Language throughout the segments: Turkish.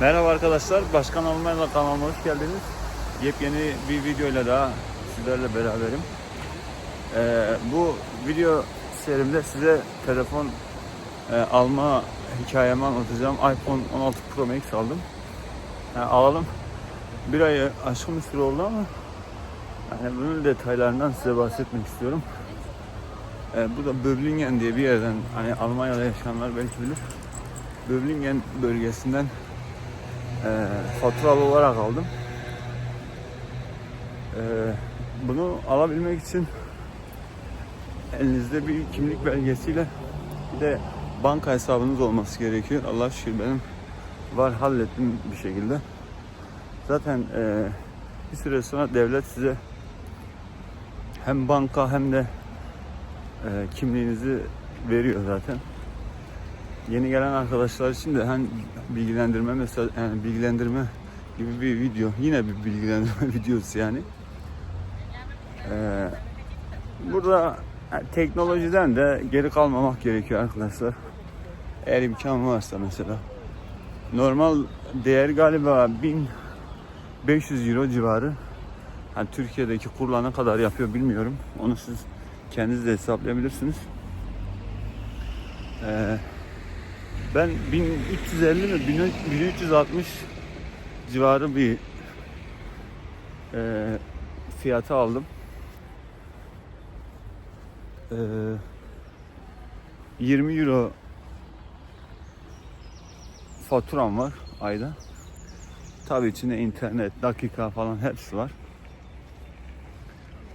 Merhaba arkadaşlar, Başkan Almanya'da kanalıma hoş geldiniz. Yepyeni bir videoyla daha sizlerle beraberim. Ee, bu video serimde size telefon e, alma hikayemi anlatacağım. iPhone 16 Pro Max aldım. Yani alalım. Bir ayı aşkın bir süre oldu ama yani bunun detaylarından size bahsetmek istiyorum. Ee, bu da Böblingen diye bir yerden hani Almanya'da yaşayanlar belki bilir. Böblingen bölgesinden e, faturalı olarak aldım. E, bunu alabilmek için elinizde bir kimlik belgesiyle bir de banka hesabınız olması gerekiyor. Allah şükür benim var hallettim bir şekilde. Zaten e, bir süre sonra devlet size hem banka hem de e, kimliğinizi veriyor zaten. Yeni gelen arkadaşlar için de hem bilgilendirme mesela yani bilgilendirme gibi bir video. Yine bir bilgilendirme videosu yani. Ee, burada yani teknolojiden de geri kalmamak gerekiyor arkadaşlar. Eğer imkan varsa mesela. Normal değer galiba 1500 euro civarı. Yani Türkiye'deki kurla ne kadar yapıyor bilmiyorum. Onu siz kendiniz de hesaplayabilirsiniz. Ee, ben 1350 mi 1360 civarı bir e, fiyata aldım. E, 20 euro faturam var ayda. Tabii içinde internet, dakika falan hepsi var.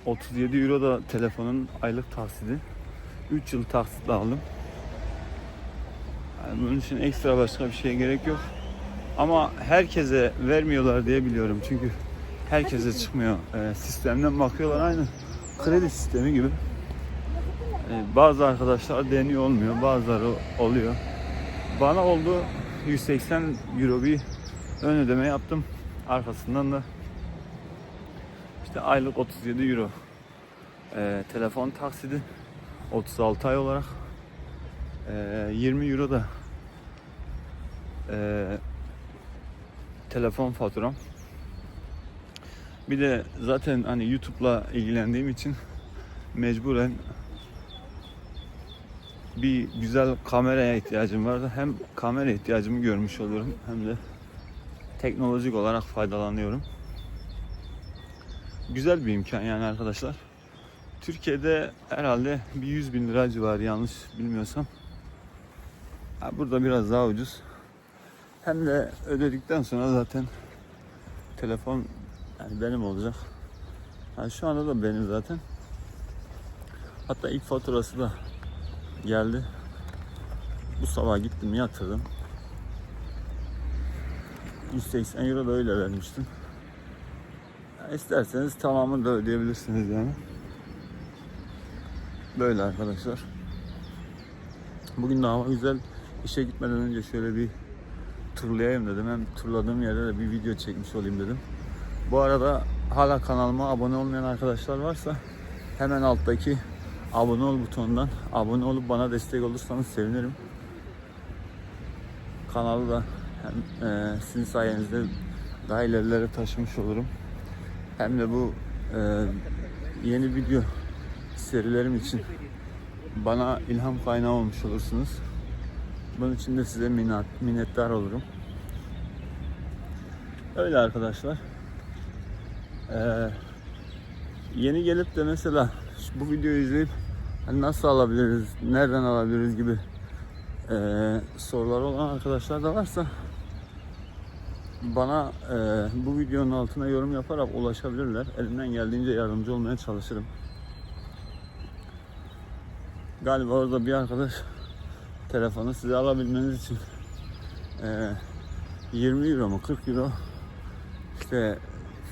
37 euro da telefonun aylık taksidi. 3 yıl taksitle aldım. Yani bunun için ekstra başka bir şeye gerek yok. Ama herkese vermiyorlar diye biliyorum. Çünkü herkese çıkmıyor. Ee, sistemden bakıyorlar aynı kredi sistemi gibi. Ee, bazı arkadaşlar deniyor olmuyor. Bazıları oluyor. Bana oldu 180 euro bir ön ödeme yaptım. Arkasından da işte aylık 37 euro ee, telefon taksidi 36 ay olarak ee, 20 euro da ee, telefon faturam. Bir de zaten hani YouTube'la ilgilendiğim için mecburen bir güzel kameraya ihtiyacım vardı. Hem kamera ihtiyacımı görmüş oluyorum hem de teknolojik olarak faydalanıyorum. Güzel bir imkan yani arkadaşlar. Türkiye'de herhalde bir 100 bin lira civarı yanlış bilmiyorsam. Burada biraz daha ucuz. Hem de ödedikten sonra zaten telefon yani benim olacak. Yani şu anda da benim zaten. Hatta ilk faturası da geldi. Bu sabah gittim yatırdım. 180 euro da öyle vermiştim. Yani isterseniz tamamını da ödeyebilirsiniz yani. Böyle arkadaşlar. Bugün de hava güzel. İşe gitmeden önce şöyle bir turlayayım dedim. Hem turladığım yerde de bir video çekmiş olayım dedim. Bu arada hala kanalıma abone olmayan arkadaşlar varsa hemen alttaki abone ol butonundan abone olup bana destek olursanız sevinirim. Kanalı da hem e, sizin sayenizde daha ilerilere taşımış olurum. Hem de bu e, yeni video serilerim için bana ilham kaynağı olmuş olursunuz. Bunun için de size minnat, minnettar olurum. Öyle arkadaşlar. Ee, yeni gelip de mesela bu videoyu izleyip hani nasıl alabiliriz, nereden alabiliriz gibi ee, sorular olan arkadaşlar da varsa bana ee, bu videonun altına yorum yaparak ulaşabilirler. Elimden geldiğince yardımcı olmaya çalışırım. Galiba orada bir arkadaş telefonu size alabilmeniz için eee 20 euro mu 40 euro işte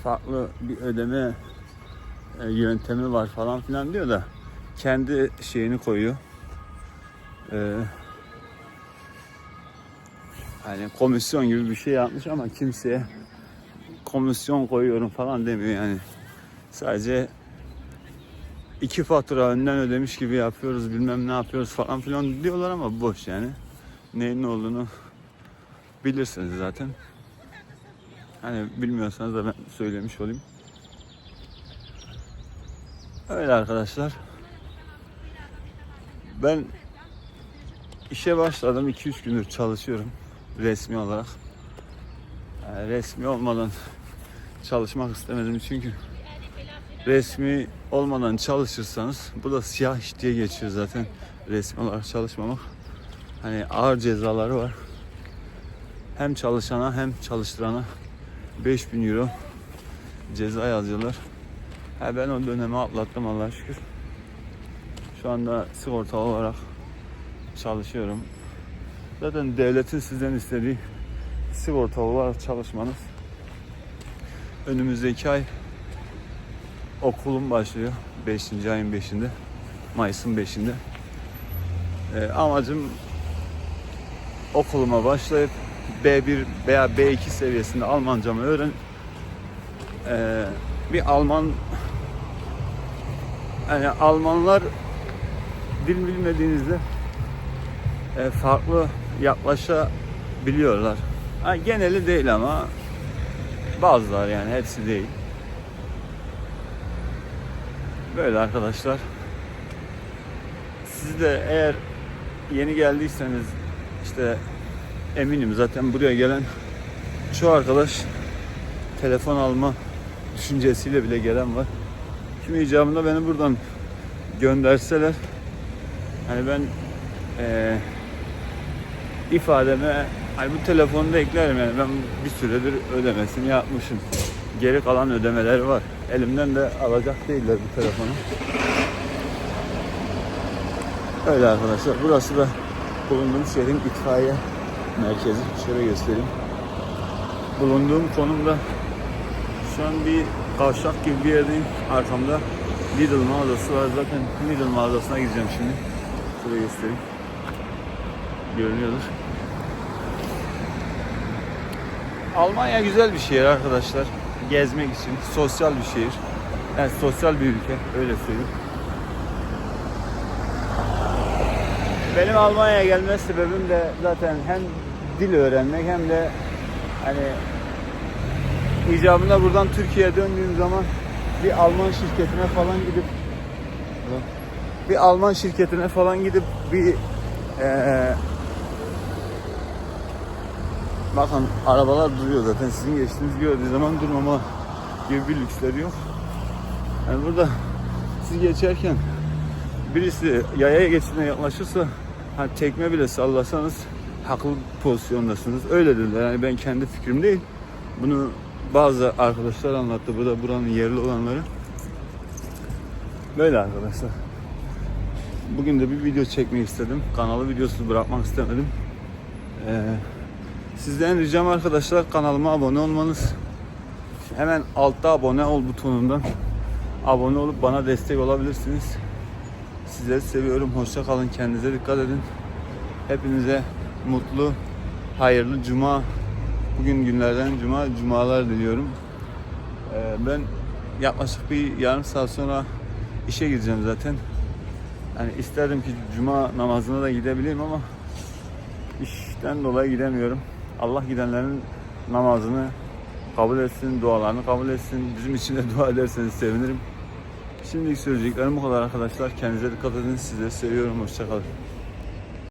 farklı bir ödeme e, yöntemi var falan filan diyor da kendi şeyini koyuyor. Eee hani komisyon gibi bir şey yapmış ama kimseye komisyon koyuyorum falan demiyor yani. Sadece iki fatura önden ödemiş gibi yapıyoruz bilmem ne yapıyoruz falan filan diyorlar ama boş yani. Neyin ne olduğunu bilirsiniz zaten. Hani bilmiyorsanız da ben söylemiş olayım. Öyle arkadaşlar. Ben işe başladım. 2-3 gündür çalışıyorum. Resmi olarak. Yani resmi olmadan çalışmak istemedim çünkü resmi olmadan çalışırsanız bu da siyah iş diye geçiyor zaten resmi olarak çalışmamak. Hani ağır cezaları var. Hem çalışana hem çalıştırana 5000 euro ceza yazıyorlar. Ha ben o dönemi atlattım Allah'a şükür. Şu anda sigortalı olarak çalışıyorum. Zaten devletin sizden istediği sigortalı olarak çalışmanız. Önümüzdeki ay okulum başlıyor. 5. ayın 5'inde. Mayıs'ın 5'inde. Ee, amacım okuluma başlayıp B1 veya B2 seviyesinde Almancamı öğren. Ee, bir Alman yani Almanlar dil bilmediğinizde e, farklı yaklaşabiliyorlar. Ha, geneli değil ama bazılar yani hepsi değil. Böyle arkadaşlar. Siz de eğer yeni geldiyseniz işte eminim zaten buraya gelen çoğu arkadaş telefon alma düşüncesiyle bile gelen var. Kimi icabında beni buradan gönderseler hani ben eee ifademe hani bu telefonu da eklerim yani ben bir süredir ödemesini yapmışım. Geri kalan ödemeler var. Elimden de alacak değiller bu telefonu. Öyle arkadaşlar. Burası da bulunduğum şehrin itfaiye merkezi. Şöyle göstereyim. Bulunduğum konumda şu an bir kavşak gibi bir yerdeyim. Arkamda Lidl mağazası var. Zaten Lidl mağazasına gideceğim şimdi. Şöyle göstereyim. Görünüyordur. Almanya güzel bir şehir arkadaşlar. Gezmek için. Sosyal bir şehir. Yani sosyal bir ülke. Öyle söyleyeyim. Benim Almanya'ya gelme sebebim de zaten hem dil öğrenmek hem de hani icabında buradan Türkiye'ye döndüğüm zaman bir Alman şirketine falan gidip bir Alman şirketine falan gidip bir bakın arabalar duruyor zaten sizin geçtiğiniz gördüğü zaman durmama gibi bir lüksleri yok. Yani burada siz geçerken birisi yaya geçidine yaklaşırsa hani tekme bile sallasanız haklı pozisyondasınız. Öyle dediler. Yani ben kendi fikrim değil. Bunu bazı arkadaşlar anlattı. Burada buranın yerli olanları. Böyle arkadaşlar. Bugün de bir video çekmek istedim. Kanalı videosuz bırakmak istemedim. Ee, sizden ricam arkadaşlar kanalıma abone olmanız. Hemen altta abone ol butonundan abone olup bana destek olabilirsiniz. Sizleri seviyorum. Hoşça kalın. Kendinize dikkat edin. Hepinize mutlu, hayırlı cuma. Bugün günlerden cuma, cumalar diliyorum. Ee, ben yaklaşık bir yarım saat sonra işe gideceğim zaten. Yani isterdim ki cuma namazına da gidebileyim ama işten dolayı gidemiyorum. Allah gidenlerin namazını kabul etsin, dualarını kabul etsin. Bizim için de dua ederseniz sevinirim. Şimdilik söyleyeceklerim bu kadar arkadaşlar. Kendinize dikkat edin. Sizleri seviyorum. Hoşçakalın.